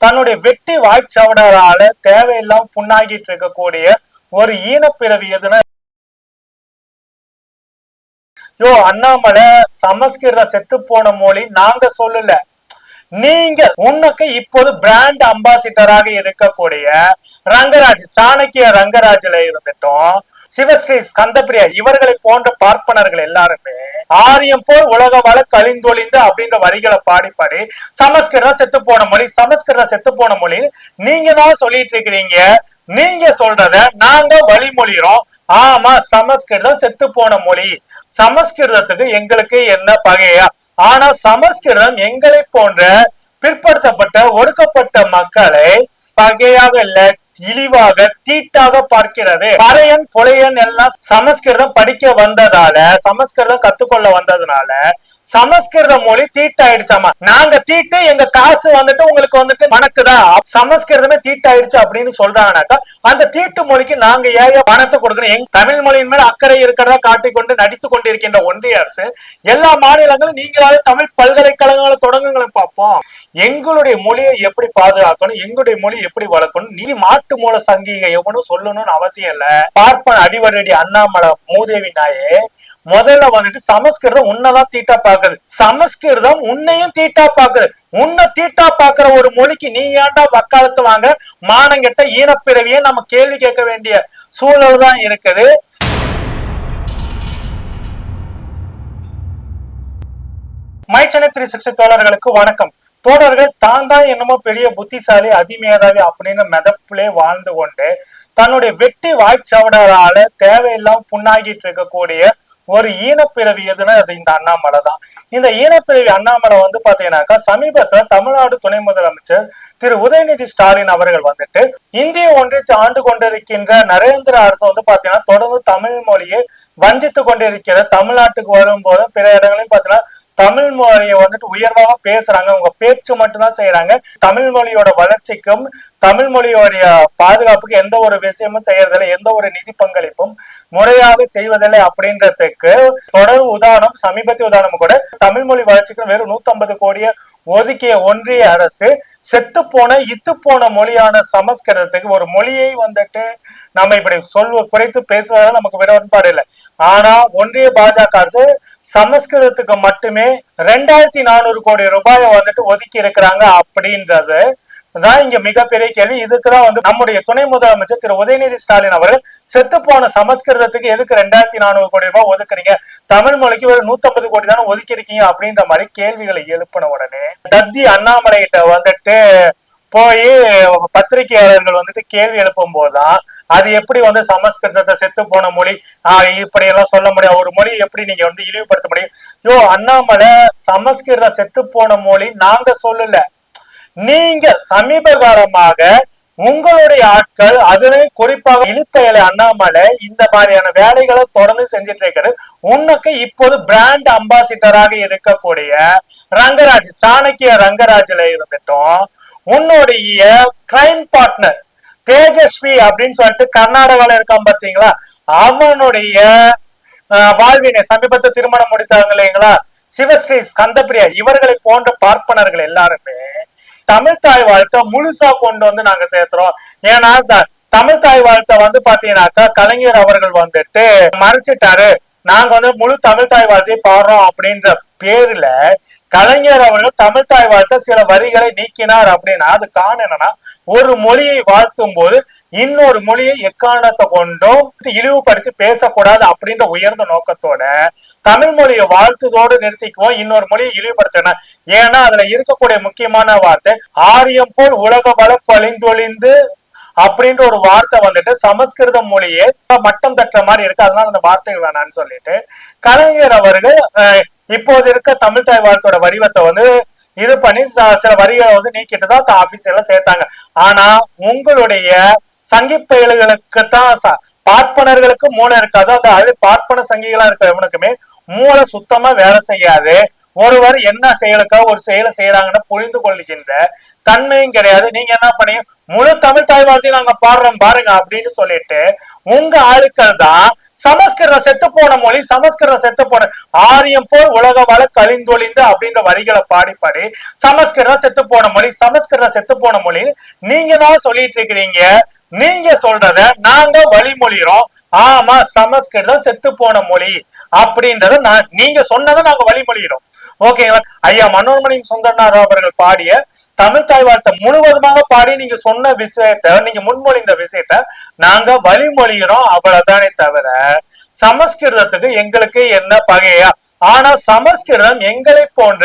தன்னுடைய வெட்டி வாய்ச்சவடரால தேவையில்லாம புண்ணாகிட்டு இருக்கக்கூடிய ஒரு ஈனப்பிறவி எதுனா யோ அண்ணாமலை சமஸ்கிருத செத்து போன மொழி நாங்க சொல்லல. நீங்க உனக்கு இப்போது பிராண்ட் அம்பாசிடராக இருக்கக்கூடிய ரங்கராஜ் சாணக்கிய ரங்கராஜ்ல இருந்துட்டோம். சிவஸ்ரீ ஸ்கந்தபிரியா இவர்களை போன்ற பார்ப்பனர்கள் எல்லாருமே ஆரியம் போல் உலக வள கழிந்தொழிந்து அப்படின்ற வரிகளை பாடி பாடி சமஸ்கிருதம் செத்து போன மொழி சமஸ்கிருதம் செத்து போன மொழி நீங்க தான் சொல்லிட்டு இருக்கிறீங்க. நீங்க சொல்றத நாங்க வழிமொழிகிறோம் ஆமா சமஸ்கிருதம் செத்து போன மொழி. சமஸ்கிருதத்துக்கு எங்களுக்கு என்ன பகையா? ஆனா சமஸ்கிருதம் எங்களை போன்ற பிற்படுத்தப்பட்ட ஒடுக்கப்பட்ட மக்களை பகையாக இல்ல இழிவாக தீட்டாக பார்க்கிறது. பறையன் புலையன் எல்லாம் சமஸ்கிருதம் படிக்க வந்ததால சமஸ்கிருதம் கத்துக்கொள்ள வந்ததுனால சமஸ்கிருத மொழி தீட்டாயிடுச்சாமா? நாங்க தீட்டு எங்க காசு வந்துட்டு உங்களுக்கு வந்துட்டு மணக்குதா? சமஸ்கிருதமே தீட்டாயிடுச்சு அப்படின்னு சொல்றாங்கனாக்கா அந்த தீட்டு மொழிக்கு நாங்க ஏன் பணத்தை கொடுக்கணும்? எங்க தமிழ் மொழியின் மேல அக்கறை இருக்கிறதா காட்டிக்கொண்டு நடித்து கொண்டிருக்கின்ற ஒன்றிய அரசு எல்லா மாநிலங்களும் நீங்களாவது தமிழ் பல்கலைக்கழகங்களை தொடங்குங்களை பார்ப்போம். எங்களுடைய மொழியை எப்படி பாதுகாக்கணும் எங்களுடைய மொழி எப்படி வளர்க்கணும் நீ மாட்டு மூல சங்கீக எவனும் சொல்லணும்னு அவசியம் இல்ல. பார்ப்பன் அடிவரடி அண்ணாமலை மூதேவி நாயே முதல்ல வந்துட்டு சமஸ்கிருதம் உன்னதான் தீட்டா பாக்குது சமஸ்கிருதம் உன்னையும் தீட்டா பாக்குது உன்னை தீட்டா பாக்குற ஒரு மொழிக்கு நீ ஏன்டா வக்காலத்து வாங்க மானங்கிட்ட ஈனப்பிறவியே நம்ம கேள்வி கேட்க வேண்டிய சூழல் தான் இருக்குது. மைச்சனை த்ரீ சிக்ஸ்டி தோழர்களுக்கு வணக்கம். தோழர்கள் தான் தான் என்னமோ பெரிய புத்திசாலி அதிமேதாவி அப்படின்னு மெதப்பிலே வாழ்ந்து கொண்டு தன்னுடைய வெட்டி வாய்ச்சவடரால தேவையில்லாம புண்ணாகிட்டு இருக்கக்கூடிய ஒரு ஈனப்பிறவி எதுனா அது இந்த அண்ணாமலை தான். இந்த ஈனப்பிறவி அண்ணாமலை வந்து பாத்தீங்கன்னாக்கா சமீபத்துல தமிழ்நாடு துணை முதலமைச்சர் திரு உதயநிதி ஸ்டாலின் அவர்கள் வந்துட்டு இந்திய ஒன்றியத்தை ஆண்டு கொண்டிருக்கின்ற நரேந்திர அரசு வந்து பாத்தீங்கன்னா தொடர்ந்து தமிழ் மொழியை வஞ்சித்து கொண்டிருக்கிற தமிழ்நாட்டுக்கு வரும்போது பிற இடங்களையும் பாத்தீங்கன்னா தமிழ் மொழியை வந்துட்டு உயர்வாக பேசுறாங்க. அவங்க பேச்சு மட்டும்தான் செய்யறாங்க தமிழ் மொழியோட வளர்ச்சிக்கும் தமிழ் மொழியோடைய பாதுகாப்புக்கு எந்த ஒரு விஷயமும் செய்யறதில்லை. எந்த ஒரு நிதி பங்களிப்பும் முறையாக செய்வதில்லை அப்படின்றதுக்கு தொடர் உதாரணம் சமீபத்திய உதாரணம் கூட தமிழ் மொழி வளர்ச்சிக்கு வெறும் நூத்தி கோடிய ஒதுக்கிய ஒன்றிய அரசு செத்து போன இத்து போன மொழியான சமஸ்கிருதத்துக்கு ஒரு மொழியை வந்துட்டு நம்ம இப்படி சொல்வ குறைத்து பேசுவதால் நமக்கு விட உடன்பாடு இல்லை. ஆனா ஒன்றிய பாஜக அரசு சமஸ்கிருதத்துக்கு மட்டுமே ரெண்டாயிரத்தி நானூறு கோடி ரூபாயை வந்துட்டு ஒதுக்கி இருக்கிறாங்க அப்படின்றது தான் இங்க மிகப்பெரிய கேள்வி. இதுக்குதான் வந்து நம்முடைய துணை முதலமைச்சர் திரு உதயநிதி ஸ்டாலின் அவர்கள் செத்து போன சமஸ்கிருதத்துக்கு எதுக்கு ரெண்டாயிரத்தி நானூறு கோடி ரூபாய் ஒதுக்குறீங்க? தமிழ் மொழிக்கு ஒரு நூத்தம்பது கோடி தானே ஒதுக்கி இருக்கீங்க அப்படின்ற மாதிரி கேள்விகளை எழுப்பின உடனே தத்தி அண்ணாமலை கிட்ட வந்துட்டு போய் பத்திரிகையாளர்கள் வந்துட்டு கேள்வி எழுப்பும் போதுதான் அது எப்படி வந்து சமஸ்கிருதத்தை செத்து போன மொழி? ஆஹ் இப்படி எல்லாம் சொல்ல முடியும் ஒரு மொழி எப்படி நீங்க வந்து இழிவுபடுத்த முடியும்? யோ அண்ணாமலை சமஸ்கிருதம் செத்து போன மொழி நாங்க சொல்லல. நீங்க சமீப காலமாக உங்களுடைய ஆட்கள் அதுலயும் குறிப்பாக இழுப்பையில அண்ணாமலை இந்த மாதிரியான வேலைகளை தொடர்ந்து செஞ்சுட்டு இருக்கிறது. உனக்கு இப்போது பிராண்ட் அம்பாசிடராக இருக்கக்கூடிய ரங்கராஜ் சாணக்கிய ரங்கராஜ்ல இருந்துட்டோம் உன்னுடைய கிரைம் பார்ட்னர் தேஜஸ்வி அப்படின்னு சொல்லிட்டு கர்நாடகாவில் இருக்கான் பாத்தீங்களா அவனுடைய வாழ்வினை சமீபத்தை திருமணம் முடித்தாங்க இல்லைங்களா? சிவஸ்ரீ ஸ்கந்தபிரியா இவர்களை போன்ற பார்ப்பனர்கள் எல்லாருமே தமிழ் தாய் வாழ்த்தை முழுசா கொண்டு வந்து நாங்க சேர்த்துறோம். ஏன்னா தமிழ் தாய் வாழ்த்தை வந்து பாத்தீங்கன்னாக்கா கலைஞர் அவர்கள் வந்துட்டு மறைச்சிட்டாரு. நாங்க வந்து முழு தமிழ் தாய் வாழ்த்தையை பாடுறோம் அப்படின்ற பேர்ல கலைஞர் அவர்கள் தமிழ் தாய் வாழ்த்த சில வரிகளை நீக்கினார் அப்படின்னா அது காரணம் என்னன்னா ஒரு மொழியை வாழ்த்தும் போது இன்னொரு மொழியை எக்காரணத்தை கொண்டும் இழிவுபடுத்தி பேசக்கூடாது அப்படின்ற உயர்ந்த நோக்கத்தோட தமிழ் மொழியை வாழ்த்துதோடு நிறுத்திக்குவோம் இன்னொரு மொழியை இழிவுபடுத்தணும். ஏன்னா அதுல இருக்கக்கூடிய முக்கியமான வார்த்தை ஆரியம் போல் உலக வள அழிந்தொழிந்து அப்படின்ற ஒரு வார்த்தை வந்துட்டு சமஸ்கிருத மொழியே மட்டம் தட்டுற மாதிரி இருக்கு. அதனால அந்த வார்த்தைகள் வேணான்னு சொல்லிட்டு கலைஞர் அவர்கள் இப்போது இருக்க தமிழ் தாய் வாழ்த்தோட வடிவத்தை வந்து இது பண்ணி சில வரிகளை வந்து நீக்கிட்டு தான் ஆபீஸ்ல சேர்த்தாங்க. ஆனா உங்களுடைய சங்கிப்பயல்களுக்கு தான் பார்ப்பனர்களுக்கு மூளை இருக்காது. அந்த அது பார்ப்பன சங்கிகளா இருக்கிறவனுக்குமே மூளை சுத்தமா வேலை செய்யாது. ஒருவர் என்ன செயலுக்காக ஒரு செயலை செய்யறாங்கன்னு புரிந்து கொள்கின்ற தன்மையும் கிடையாது. நீங்க என்ன பண்ணீங்க? முழு தமிழ் தாய் வார்த்தையும் நாங்க பாடுறோம் பாருங்க அப்படின்னு சொல்லிட்டு உங்க ஆளுக்கள் தான் சமஸ்கிருதம் செத்து போன மொழி சமஸ்கிருதம் செத்து போன ஆரியம் போல் உலக வள கழிந்தொழிந்து அப்படின்ற வரிகளை பாடி பாடி சமஸ்கிருதம் செத்து போன மொழி சமஸ்கிருதம் செத்து போன மொழி நீங்க தான் சொல்லிட்டு இருக்கிறீங்க. நீங்க சொல்றத நாங்க வழிமொழிகிறோம் ஆமா சமஸ்கிருதம் செத்து போன மொழி அப்படின்றத நான் நீங்க சொன்னதை நாங்க வழிமொழிகிறோம் ஓகேங்களா ஐயா மனோன்மணி சுந்தரனார் அவர்கள் பாடிய தமிழ் தாய் வார்த்தை முழுவதுமாக பாடி நீங்க சொன்ன விஷயத்த நீங்க முன்மொழிந்த விஷயத்த நாங்க வழிமொழிகிறோம் அவ்வளவுதானே தவிர சமஸ்கிருதத்துக்கு எங்களுக்கு என்ன பகையா? ஆனா சமஸ்கிருதம் எங்களை போன்ற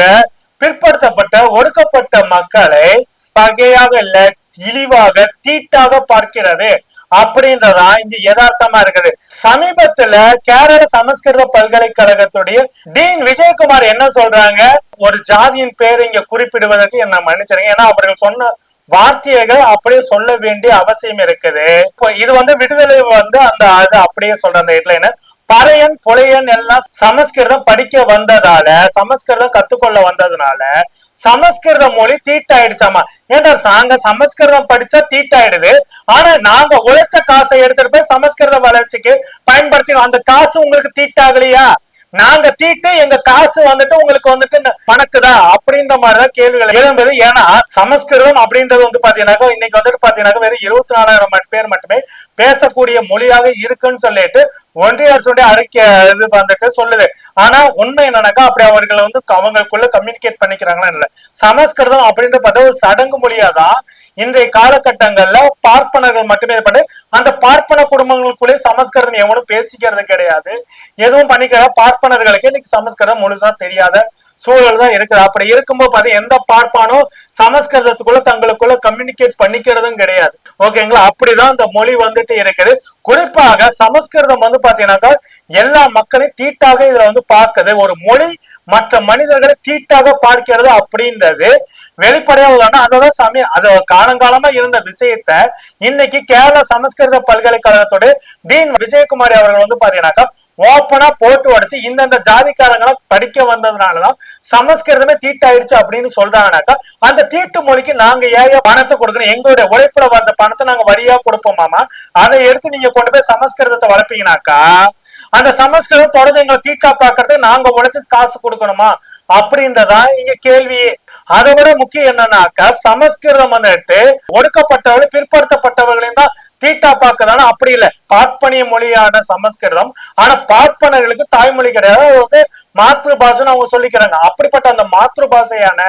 பிற்படுத்தப்பட்ட ஒடுக்கப்பட்ட மக்களை பகையாக இல்ல இழிவாக தீட்டாக பார்க்கிறது. அப்படின்றதா இங்க யதார்த்தமா இருக்குது. சமீபத்துல கேரள சமஸ்கிருத பல்கலைக்கழகத்துடைய டீன் விஜயகுமார் என்ன சொல்றாங்க? ஒரு ஜாதியின் பேர் இங்க குறிப்பிடுவதற்கு என்ன மன்னிச்சிருங்க ஏன்னா அவர்கள் சொன்ன வார்த்தைகள் அப்படியே சொல்ல வேண்டிய அவசியம் இருக்குது. இப்போ இது வந்து விடுதலை வந்து அந்த அது அப்படியே சொல்ற அந்த ஹெட்லைன் பறையன் புலையன் எல்லாம் சமஸ்கிருதம் படிக்க வந்ததால சமஸ்கிருதம் கத்துக்கொள்ள வந்ததுனால சமஸ்கிருத மொழி தீட்டாயிடுச்சாமா? ஏன்டா நாங்க சமஸ்கிருதம் படிச்சா தீட்டாயிடுது. ஆனா நாங்க உழைச்ச காசை எடுத்துட்டு போய் சமஸ்கிருத வளர்ச்சிக்கு பயன்படுத்தினோம். அந்த காசு உங்களுக்கு தீட்டாகலையா? நாங்க தீட்டு எங்க காசு வந்துட்டு உங்களுக்கு வந்துட்டு பணக்குதா? அப்படின்ற மாதிரிதான் கேள்விகள் எழும்புது ஏன்னா சமஸ்கிருதம் அப்படின்றது வந்து பாத்தீங்கன்னாக்கா இன்னைக்கு வந்துட்டு பாத்தீங்கன்னா வெறும் இருபத்தி நாலாயிரம் பேர் மட்டுமே பேசக்கூடிய மொழியாக இருக்குன்னு சொல்லிட்டு ஒன்றிய அரசுடைய அறிக்கை இது வந்துட்டு சொல்லுது. ஆனா உண்மை என்னன்னாக்கா அப்படி அவர்கள் வந்து அவங்களுக்குள்ள கம்யூனிகேட் பண்ணிக்கிறாங்களா இல்ல. சமஸ்கிருதம் அப்படின்ற பார்த்தா ஒரு சடங்கு மொழியாதான் இன்றைய காலகட்டங்கள்ல பார்ப்பனர்கள் மட்டுமே இது அந்த பார்ப்பன குடும்பங்களுக்குள்ளே சமஸ்கிருதம் எவனும் பேசிக்கிறது கிடையாது. எதுவும் பண்ணிக்கிற பார்ப்பனர்களுக்கு இன்னைக்கு சமஸ்கிருதம் முழுசா தெரியாத சூழல் தான் இருக்குது. அப்படி இருக்கும்போது பார்த்தீங்கன்னா எந்த பார்ப்பானோ சமஸ்கிருதத்துக்குள்ள தங்களுக்குள்ள கம்யூனிகேட் பண்ணிக்கிறதும் கிடையாது. ஓகேங்களா? அப்படிதான் இந்த மொழி வந்துட்டு இருக்குது. குறிப்பாக சமஸ்கிருதம் வந்து பாத்தீங்கன்னாக்கா எல்லா மக்களையும் தீட்டாக இதுல வந்து பார்க்குது. ஒரு மொழி மற்ற மனிதர்களை தீட்டாக பார்க்கிறது அப்படின்றது வெளிப்படையா உள்ளான அதான் சமய அது காலங்காலமா இருந்த விஷயத்த இன்னைக்கு கேரள சமஸ்கிருத பல்கலைக்கழகத்தோட டீன் விஜயகுமாரி அவர்கள் வந்து பாத்தீங்கன்னாக்கா ஓப்பனா போட்டு உடைச்சு இந்தந்த ஜாதிக்காரங்களை படிக்க வந்ததுனாலதான் சமஸ்கிருதமே தீட்டாயிடுச்சு அப்படின்னு சொல்றாங்கனாக்கா அந்த தீட்டு மொழிக்கு நாங்க ஏன் பணத்தை கொடுக்கணும்? எங்களுடைய உழைப்புல வந்த பணத்தை நாங்க வரியா கொடுப்போமாமா அதை எடுத்து நீங்க கொண்டு போய் சமஸ்கிருதத்தை வளர்ப்பீங்கனாக்கா அந்த சமஸ்கிருதம் தொடர்ந்து எங்களை தீட்டா பாக்குறதுக்கு நாங்க உழைச்சு காசு கொடுக்கணுமா? அப்படின்றதா இங்க கேள்வியே அதை விட முக்கியம் என்னன்னாக்கா சமஸ்கிருதம் வந்துட்டு ஒடுக்கப்பட்டவர்கள் பிற்படுத்தப்பட்டவர்களையும் தான் தீட்டா பார்க்கதானே அப்படி இல்ல. பார்ப்பனிய மொழியான சமஸ்கிருதம். ஆனா பார்ப்பனர்களுக்கு தாய்மொழி கிடையாது. வந்து மாத்ரு பாஷைன்னு அவங்க சொல்லிக்கிறாங்க. அப்படிப்பட்ட அந்த மாத்ரு பாஷையான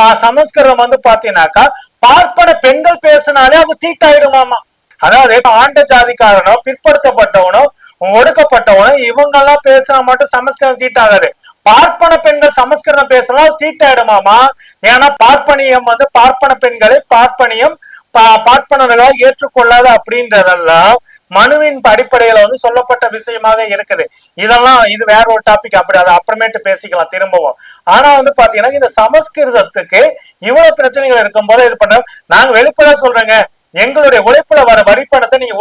பா- சமஸ்கிருதம் வந்து பாத்தீங்கன்னாக்கா பார்ப்பன பெண்கள் பேசினாலே அது தீட்டாயிடுமாமா. அதாவது ஆண்ட ஜாதிக்காரனோ பிற்படுத்தப்பட்டவனோ ஒடுக்கப்பட்டவனோ இவங்க எல்லாம் பேசினா மட்டும் சமஸ்கிருதம் தீட்டாகாது. பார்ப்பன பெண்கள் சமஸ்கிருதம் பேசலாம் தீட்டாயிடுமாமா ஏன்னா பார்ப்பனியம் வந்து பார்ப்பன பெண்களை பார்ப்பனியம் பா- பார்ப்பனர்களால் ஏற்றுக்கொள்ளாது அப்படின்றதெல்லாம் மனுவின் அடிப்படையில வந்து சொல்லப்பட்ட விஷயமாக இருக்குது. இதெல்லாம் இது வேற ஒரு டாபிக் அப்படி அதை அப்புறமேட்டு பேசிக்கலாம் திரும்பவும். ஆனா வந்து பாத்தீங்கன்னா இந்த சமஸ்கிருதத்துக்கு இவ்வளவு பிரச்சனைகள் இருக்கும்போது இது பண்ண நாங்க வெளிப்படையா சொல்றேங்க. எங்களுடைய உழைப்புல வர வரிப்பணத்தை நீங்க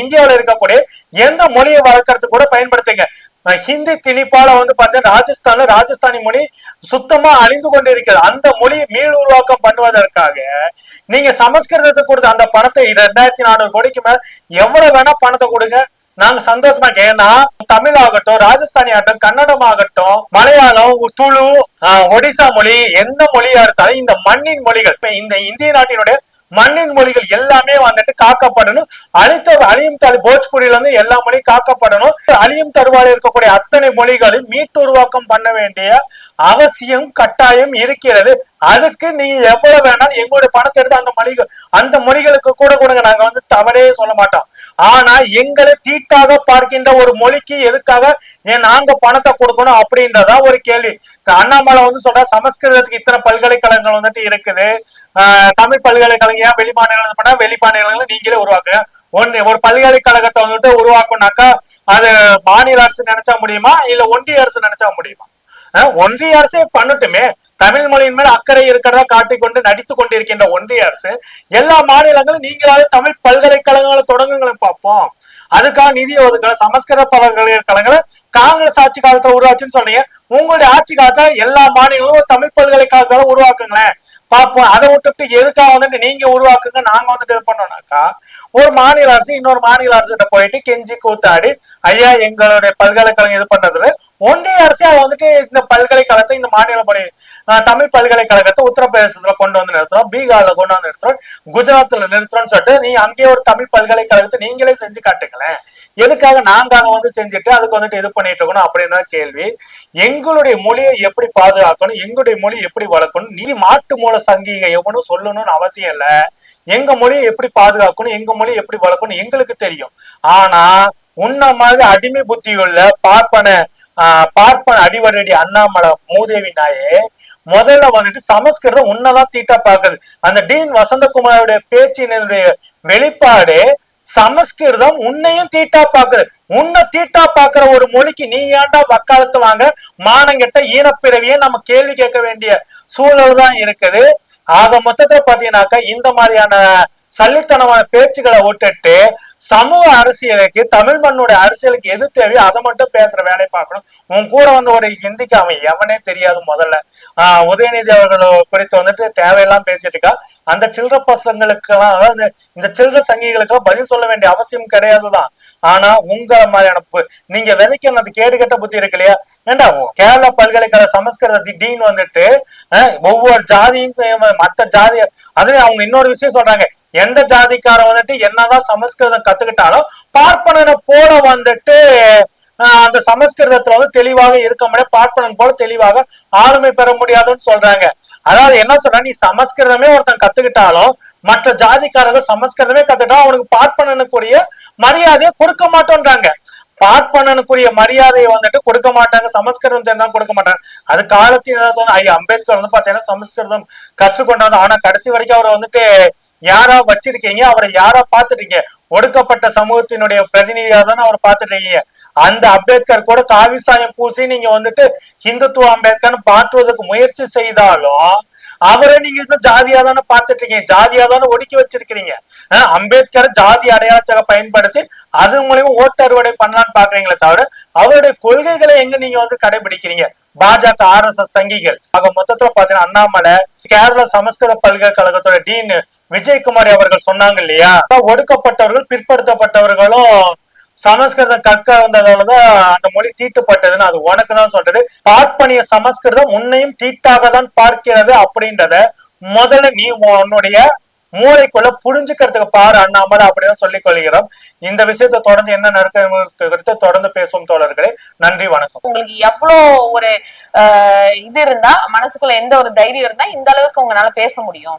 இந்தியாவில இருக்கக்கூடிய எந்த மொழியை வளர்க்கறதுக்கு கூட பயன்படுத்துங்க. ஹிந்தி திணிப்பால வந்து பார்த்தீங்கன்னா ராஜஸ்தான்ல ராஜஸ்தானி மொழி சுத்தமா அழிந்து கொண்டு இருக்கிறது அந்த மொழியை மீள் உருவாக்கம் பண்ணுவதற்காக நீங்க சமஸ்கிருதத்துக்கு கொடுத்த அந்த பணத்தை ரெண்டாயிரத்தி நானூறு கோடிக்கு மேல எவ்வளவு வேணா பணத்தை கொடுங்க. நாங்க சந்தோஷமா ஏன்னா தமிழ் ஆகட்டும் ராஜஸ்தானி ஆகட்டும் கன்னடம் ஆகட்டும் மலையாளம் துளு ஒடிசா மொழி எந்த மொழியா இருந்தாலும் இந்த மண்ணின் மொழிகள் இந்த இந்திய நாட்டினுடைய மண்ணின் மொழிகள் எல்லாமே வந்துட்டு காக்கப்படணும். அழித்த அழியும் தரு போஜ்புரியில இருந்து எல்லா மொழியும் காக்கப்படணும். அழியும் தருவாயில் இருக்கக்கூடிய அத்தனை மொழிகளும் மீட்டு உருவாக்கம் பண்ண வேண்டிய அவசியம் கட்டாயம் இருக்கிறது. அதுக்கு நீங்க எவ்வளவு வேணாலும் எங்களுடைய பணத்தை எடுத்து அந்த மொழிகள் அந்த மொழிகளுக்கு கூட கொடுங்க. நாங்க வந்து தவறே சொல்ல மாட்டோம். ஆனா எங்களை தீட்டாக பார்க்கின்ற ஒரு மொழிக்கு எதுக்காக ஏன் நாங்க பணத்தை கொடுக்கணும் அப்படின்றதா ஒரு கேள்வி. அண்ணாமலை வந்து சொல்ற சமஸ்கிருதத்துக்கு இத்தனை பல்கலைக்கழகங்கள் வந்துட்டு இருக்குது. தமிழ் பல்கலைக்கழகம் ஏன் வெளி பண்ணா வெளிமாநிலங்கள் நீங்களே உருவாக்குங்க. ஒன்று ஒரு பல்கலைக்கழகத்தை வந்துட்டு உருவாக்கணும்னாக்கா அது மாநில அரசு நினைச்சா முடியுமா? இல்ல ஒன்றிய அரசு நினைச்சா முடியுமா? ஒன்றிய அரசே பண்ணட்டுமே. தமிழ் மொழியின் மேல் அக்கறை இருக்கிறதா காட்டிக்கொண்டு நடித்து கொண்டிருக்கின்ற ஒன்றிய அரசு எல்லா மாநிலங்களும் நீங்களாவது தமிழ் பல்கலைக்கழகங்களை தொடங்குங்களை பார்ப்போம். அதுக்காக நிதி ஒதுக்கல சமஸ்கிருத பல்கலைக்கழகங்களை காங்கிரஸ் ஆட்சி காலத்துல உருவாச்சுன்னு சொன்னீங்க. உங்களுடைய ஆட்சி காலத்துல எல்லா மாநிலங்களும் தமிழ் பல்கலைக்கழகங்களும் உருவாக்குங்களேன். பார்ப்போம் அதை விட்டுட்டு எதுக்காக வந்துட்டு நீங்க உருவாக்குங்க நாங்க வந்துட்டு இது பண்ணோம்னாக்கா ஒரு மாநில அரசு இன்னொரு மாநில அரசு போயிட்டு கெஞ்சி கூத்தாடி ஐயா எங்களுடைய பல்கலைக்கழகம் இது பண்றதுல ஒன்றிய அரசு அதை வந்துட்டு இந்த பல்கலைக்கழகத்தை இந்த மாநில மொழி ஆஹ், தமிழ் பல்கலைக்கழகத்தை உத்தரப்பிரதேசத்துல கொண்டு வந்து நிறுத்துறோம் பீகார்ல கொண்டு வந்து நிறுத்துறோம் குஜராத்ல நிறுத்துறோம்னு சொல்லிட்டு நீ அங்கேயே ஒரு தமிழ் பல்கலைக்கழகத்தை நீங்களே செஞ்சு காட்டுங்களேன். எதுக்காக நாங்க வந்து செஞ்சுட்டு அதுக்கு வந்துட்டு இது பண்ணிட்டு இருக்கணும் அப்படின்னு கேள்வி எங்களுடைய மொழியை எப்படி பாதுகாக்கணும் எங்களுடைய மொழி எப்படி வளர்க்கணும் நீ மாட்டு மூல சங்கீக எவனும் சொல்லணும்னு அவசியம் இல்ல. எங்க மொழியை எப்படி பாதுகாக்கணும் எங்க மொழியை எப்படி வளர்க்கணும் எங்களுக்கு தெரியும். ஆனா உன்ன மாதிரி அடிமை புத்தியுள்ள பார்ப்பன ஆஹ், பார்ப்பன அடிவரடி அண்ணாமலை மூதேவி நாயே முதல்ல வந்துட்டு சமஸ்கிருதம் உன்னதான் தீட்டா பாக்குது அந்த டீன் வசந்தகுமாரோட பேச்சினுடைய வெளிப்பாடு சமஸ்கிருதம் உன்னையும் தீட்டா பாக்குது உன்னை தீட்டா பாக்குற ஒரு மொழிக்கு நீ ஏன்டா வக்காலத்து வாங்க மானங்கிட்ட ஈனப்பிறவியே நம்ம கேள்வி கேட்க வேண்டிய சூழல் தான் இருக்குது. ஆக மொத்தத்துல பாத்தீங்கன்னாக்கா இந்த மாதிரியான சல்லித்தனமான பேச்சுகளை விட்டுட்டு சமூக அரசியலுக்கு தமிழ் மண்ணுடைய அரசியலுக்கு எது தேவையோ அதை மட்டும் பேசுற வேலையை பார்க்கணும். உன் கூட வந்து ஒரு ஹிந்திக்கு அவன் எவனே தெரியாது முதல்ல. ஆஹ் உதயநிதி அவர்கள் குறித்து வந்துட்டு தேவையெல்லாம் பேசிட்டு இருக்கா. அந்த சில்லற பசங்களுக்கெல்லாம் அதாவது இந்த சில்லற சங்கிகளுக்கு பதில் சொல்ல வேண்டிய அவசியம் கிடையாதுதான். ஆனா உங்க மாதிரியான நீங்க விதைக்க அந்த கேடுகட்ட புத்தி இருக்கு இல்லையா? ஏண்டா கேரள பல்கலைக்கழக சமஸ்கிருத டீன் வந்துட்டு ஒவ்வொரு ஜாதியும் மத்த ஜாதி அதுல அவங்க இன்னொரு விஷயம் சொல்றாங்க. எந்த ஜாதிக்காரன் வந்துட்டு என்னதான் சமஸ்கிருதம் கத்துக்கிட்டாலும் பார்ப்பனனை போல வந்துட்டு அந்த சமஸ்கிருதத்துல வந்து தெளிவாக இருக்க முடியாது பார்ப்பனன் போல தெளிவாக ஆளுமை பெற முடியாதுன்னு சொல்றாங்க. அதாவது என்ன சொல்ற? நீ சமஸ்கிருதமே ஒருத்தன் கத்துக்கிட்டாலும் மற்ற ஜாதிக்காரங்க சமஸ்கிருதமே கத்துட்டா அவனுக்கு பார்ப்பனனுக்குரிய மரியாதையை கொடுக்க மாட்டோன்றாங்க. பார்ப்பனனுக்குரிய மரியாதையை வந்துட்டு கொடுக்க மாட்டாங்க. சமஸ்கிருதம் தெரிஞ்சா கொடுக்க மாட்டாங்க. அது காலத்தின் ஐயா அம்பேத்கர் வந்து பாத்தீங்கன்னா சமஸ்கிருதம் கற்றுக்கொண்டாங்க ஆனா கடைசி வரைக்கும் அவரை வந்துட்டு யாரா வச்சிருக்கீங்க? அவரை யாரா பாத்துட்டீங்க ஒடுக்கப்பட்ட சமூகத்தினுடைய பிரதிநிதியா தானே அவர் பார்த்துட்டு இருக்கீங்க. அந்த அம்பேத்கர் கூட காவி சாயம் பூசி நீங்க வந்துட்டு ஹிந்துத்துவ அம்பேத்கர் மாற்றுவதற்கு முயற்சி செய்தாலும் அவரை நீங்க இன்னும் ஜாதியா தானே பாத்துட்டு இருக்கீங்க. ஜாதியா தானே ஒடுக்கி வச்சிருக்கிறீங்க. அம்பேத்கர் ஜாதி அடையாளத்தை பயன்படுத்தி அது மூலியமா ஓட்டு அறுவடை பண்ணலாம்னு பாக்குறீங்களே தவிர அவருடைய கொள்கைகளை எங்க நீங்க வந்து கடைபிடிக்கிறீங்க? பாஜக ஆர் எஸ் எஸ் சங்கிகள். ஆக மொத்தத்துல பாத்தீங்கன்னா அண்ணாமலை கேரள சமஸ்கிருத பல்கலைக்கழகத்தோட டீன் விஜயகுமாரி அவர்கள் சொன்னாங்க இல்லையா? ஒடுக்கப்பட்டவர்கள் பிற்படுத்தப்பட்டவர்களும் சமஸ்கிருதம் கற்க வந்ததாலதான் அந்த மொழி தீட்டுப்பட்டதுன்னு அது உனக்கு தான் சொல்றது. பார்ப்பனிய சமஸ்கிருதம் உன்னையும் தீட்டாக தான் பார்க்கிறது அப்படின்றத முதல்ல நீ உன்னுடைய மூளைக்குள்ள புரிஞ்சுக்கிறதுக்கு பாரு அண்ணாமல் அப்படின்னு சொல்லிக் கொள்கிறோம். இந்த விஷயத்தை தொடர்ந்து என்ன நடக்க குறித்து தொடர்ந்து பேசும் தோழர்களே. நன்றி வணக்கம். உங்களுக்கு எவ்வளவு ஒரு ஆஹ், இது இருந்தா மனசுக்குள்ள எந்த ஒரு தைரியம் இருந்தா இந்த அளவுக்கு உங்களால பேச முடியும்.